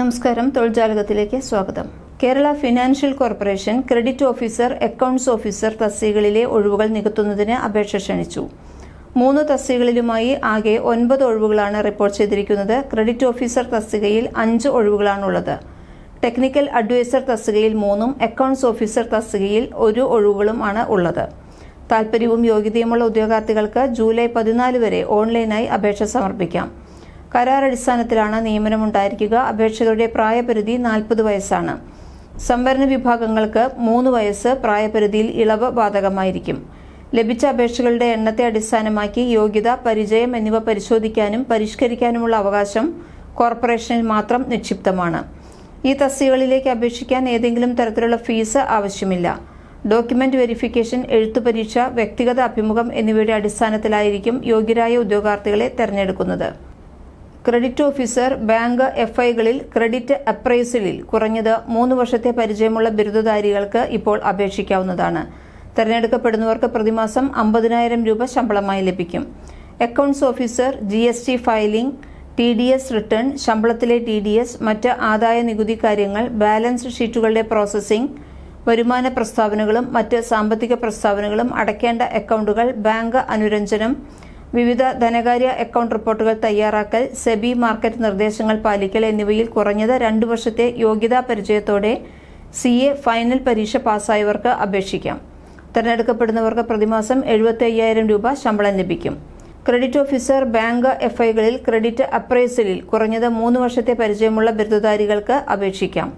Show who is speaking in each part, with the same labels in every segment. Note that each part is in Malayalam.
Speaker 1: നമസ്കാരം. തൊഴിൽജാലകത്തിലേക്ക് സ്വാഗതം. Kerala financial corporation credit officer accounts officer തസ്തികകളിലെ ഒഴിവുകൾ നികത്തുന്നതിന് അപേക്ഷ ക്ഷണിച്ചു. മൂന്ന് തസ്തികകളിലുമായി ആകെ ഒൻപത് ഒഴിവുകളാണ് റിപ്പോർട്ട് ചെയ്തിരിക്കുന്നത്. ക്രെഡിറ്റ് ഓഫീസർ തസ്തികയിൽ അഞ്ച് ഒഴിവുകളാണുള്ളത്. ടെക്നിക്കൽ അഡ്വൈസർ തസ്തികയിൽ മൂന്നും അക്കൗണ്ട്സ് ഓഫീസർ തസ്തികയിൽ ഒരു ഒഴിവുകളും ആണ് ഉള്ളത്. താൽപ്പര്യവും യോഗ്യതയുമുള്ള ഉദ്യോഗാർത്ഥികൾക്ക് ജൂലൈ പതിനാല് വരെ ഓൺലൈനായി അപേക്ഷ സമർപ്പിക്കാം. കരാർ അടിസ്ഥാനത്തിലാണ് നിയമനമുണ്ടായിരിക്കുക. അപേക്ഷകരുടെ പ്രായപരിധി നാൽപ്പത് വയസ്സാണ്. സംവരണ വിഭാഗങ്ങൾക്ക് മൂന്ന് വയസ്സ് പ്രായപരിധിയിൽ ഇളവ് ബാധകമായിരിക്കും. ലഭിച്ച അപേക്ഷകളുടെ എണ്ണത്തെ അടിസ്ഥാനമാക്കി യോഗ്യത പരിചയം എന്നിവ പരിശോധിക്കാനും പരിഷ്കരിക്കാനുമുള്ള അവകാശം കോർപ്പറേഷനിൽ മാത്രം നിക്ഷിപ്തമാണ്. ഈ തസ്തികകളിലേക്ക് അപേക്ഷിക്കാൻ ഏതെങ്കിലും തരത്തിലുള്ള ഫീസ് ആവശ്യമില്ല. ഡോക്യുമെന്റ് വെരിഫിക്കേഷൻ എഴുത്തുപരീക്ഷ വ്യക്തിഗത അഭിമുഖം എന്നിവയുടെ അടിസ്ഥാനത്തിലായിരിക്കും യോഗ്യരായ ഉദ്യോഗാർത്ഥികളെ തെരഞ്ഞെടുക്കുന്നത്. ക്രെഡിറ്റ് ഓഫീസർ ബാങ്ക് എഫ് ഐകളിൽ ക്രെഡിറ്റ് അപ്രൈസലിൽ കുറഞ്ഞത് മൂന്ന് വർഷത്തെ പരിചയമുള്ള ബിരുദധാരികൾക്ക് ഇപ്പോൾ അപേക്ഷിക്കാവുന്നതാണ്. തെരഞ്ഞെടുക്കപ്പെടുന്നവർക്ക് പ്രതിമാസം അമ്പതിനായിരം രൂപ ശമ്പളമായി ലഭിക്കും. Accounts officer G S T filing T D S return ശമ്പളത്തിലെ T D S മറ്റ് ആദായ നികുതി കാര്യങ്ങൾ ബാലൻസ് ഷീറ്റുകളുടെ പ്രോസസ്സിംഗ് വരുമാന പ്രസ്താവനകളും മറ്റ് സാമ്പത്തിക പ്രസ്താവനകളും അടയ്ക്കേണ്ട അക്കൗണ്ടുകൾ ബാങ്ക് അനുരഞ്ജനം വിവിധ ധനകാര്യ അക്കൗണ്ട് റിപ്പോർട്ടുകൾ തയ്യാറാക്കൽ സെബി മാർക്കറ്റ് നിർദ്ദേശങ്ങൾ പാലിക്കൽ എന്നിവയിൽ കുറഞ്ഞത് രണ്ടു വർഷത്തെ യോഗ്യതാ പരിചയത്തോടെ സി എ ഫൈനൽ പരീക്ഷ പാസ്സായവർക്ക് അപേക്ഷിക്കാം. തെരഞ്ഞെടുക്കപ്പെടുന്നവർക്ക് പ്രതിമാസം എഴുപത്തി അയ്യായിരം രൂപ ശമ്പളം ലഭിക്കും. ക്രെഡിറ്റ് ഓഫീസർ ബാങ്ക് എഫ് ഐകളിൽ ക്രെഡിറ്റ് അപ്രൈസലിൽ കുറഞ്ഞത് മൂന്ന് വർഷത്തെ പരിചയമുള്ള ബിരുദധാരികൾക്ക് അപേക്ഷിക്കാം.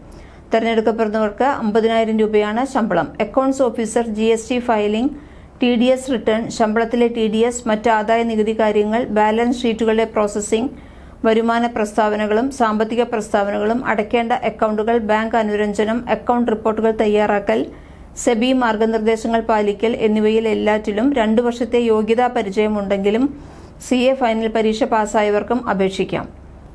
Speaker 1: തെരഞ്ഞെടുക്കപ്പെടുന്നവർക്ക് അമ്പതിനായിരം രൂപയാണ് ശമ്പളം. Accounts officer G filing T D S return ശമ്പളത്തിലെ T D S മറ്റ് ആദായ നികുതി കാര്യങ്ങൾ ബാലൻസ് ഷീറ്റുകളുടെ പ്രോസസ്സിംഗ് വരുമാന പ്രസ്താവനകളും സാമ്പത്തിക പ്രസ്താവനകളും അടയ്ക്കേണ്ട അക്കൗണ്ടുകൾ ബാങ്ക് അനുരഞ്ജനം അക്കൗണ്ട് റിപ്പോർട്ടുകൾ തയ്യാറാക്കൽ സെബി മാർഗനിർദ്ദേശങ്ങൾ പാലിക്കൽ എന്നിവയിൽ എല്ലാറ്റിലും രണ്ടു വർഷത്തെ യോഗ്യതാ പരിചയമുണ്ടെങ്കിലും സി എ ഫൈനൽ പരീക്ഷ പാസ്സായവർക്കും അപേക്ഷിക്കാം.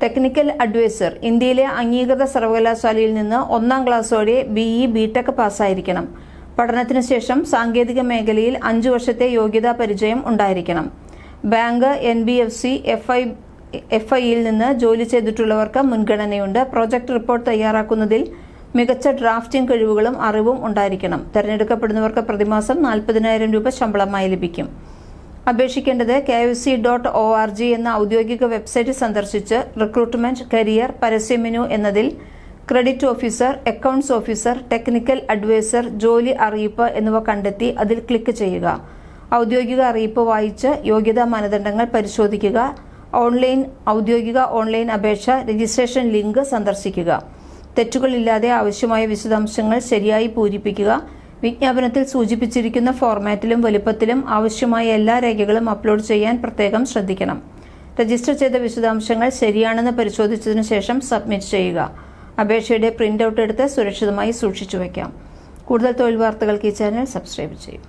Speaker 1: ടെക്നിക്കൽ അഡ്വൈസർ ഇന്ത്യയിലെ അംഗീകൃത സർവകലാശാലയിൽ നിന്ന് ഒന്നാം ക്ലാസ്സോടെ ബിഇ ടെക് പാസ്സായിരിക്കണം. പഠനത്തിന് ശേഷം സാങ്കേതിക മേഖലയിൽ അഞ്ചു വർഷത്തെ യോഗ്യതാ പരിചയം ഉണ്ടായിരിക്കണം. Bank N B F C F I F ഐയിൽ നിന്ന് ജോലി ചെയ്തിട്ടുള്ളവർക്ക് മുൻഗണനയുണ്ട്. പ്രോജക്ട് റിപ്പോർട്ട് തയ്യാറാക്കുന്നതിൽ മികച്ച ഡ്രാഫ്റ്റിംഗ് കഴിവുകളും അറിവും ഉണ്ടായിരിക്കണം. തിരഞ്ഞെടുക്കപ്പെടുന്നവർക്ക് പ്രതിമാസം നാൽപ്പതിനായിരം രൂപ ശമ്പളമായി ലഭിക്കും. അപേക്ഷിക്കേണ്ടത് K F C dot O R G എന്ന ഔദ്യോഗിക വെബ്സൈറ്റ് സന്ദർശിച്ച് റിക്രൂട്ട്മെന്റ് കരിയർ പരസ്യമെനു എന്നതിൽ credit officer accounts officer technical adviser ജോലി അറിയിപ്പ് എന്നിവ കണ്ടെത്തി അതിൽ ക്ലിക്ക് ചെയ്യുക. ഔദ്യോഗിക അറിയിപ്പ് വായിച്ച് യോഗ്യതാ മാനദണ്ഡങ്ങൾ പരിശോധിക്കുക. ഓൺലൈൻ ഔദ്യോഗിക ഓൺലൈൻ അപേക്ഷ രജിസ്ട്രേഷൻ ലിങ്ക് സന്ദർശിക്കുക. തെറ്റുകളില്ലാതെ ആവശ്യമായ വിശദാംശങ്ങൾ ശരിയായി പൂരിപ്പിക്കുക. വിജ്ഞാപനത്തിൽ സൂചിപ്പിച്ചിരിക്കുന്ന ഫോർമാറ്റിലും വലുപ്പത്തിലും ആവശ്യമായ എല്ലാ രേഖകളും അപ്ലോഡ് ചെയ്യാൻ പ്രത്യേകം ശ്രദ്ധിക്കണം. രജിസ്റ്റർ ചെയ്ത വിശദാംശങ്ങൾ ശരിയാണെന്ന് പരിശോധിച്ചതിനു ശേഷം സബ്മിറ്റ് ചെയ്യുക. അപേക്ഷയുടെ പ്രിന്റ് ഔട്ട് എടുത്ത് സുരക്ഷിതമായി സൂക്ഷിച്ചു വയ്ക്കാം. കൂടുതൽ തൊഴിൽ വാർത്തകൾക്ക് ഈ ചാനൽ സബ്സ്ക്രൈബ് ചെയ്യും.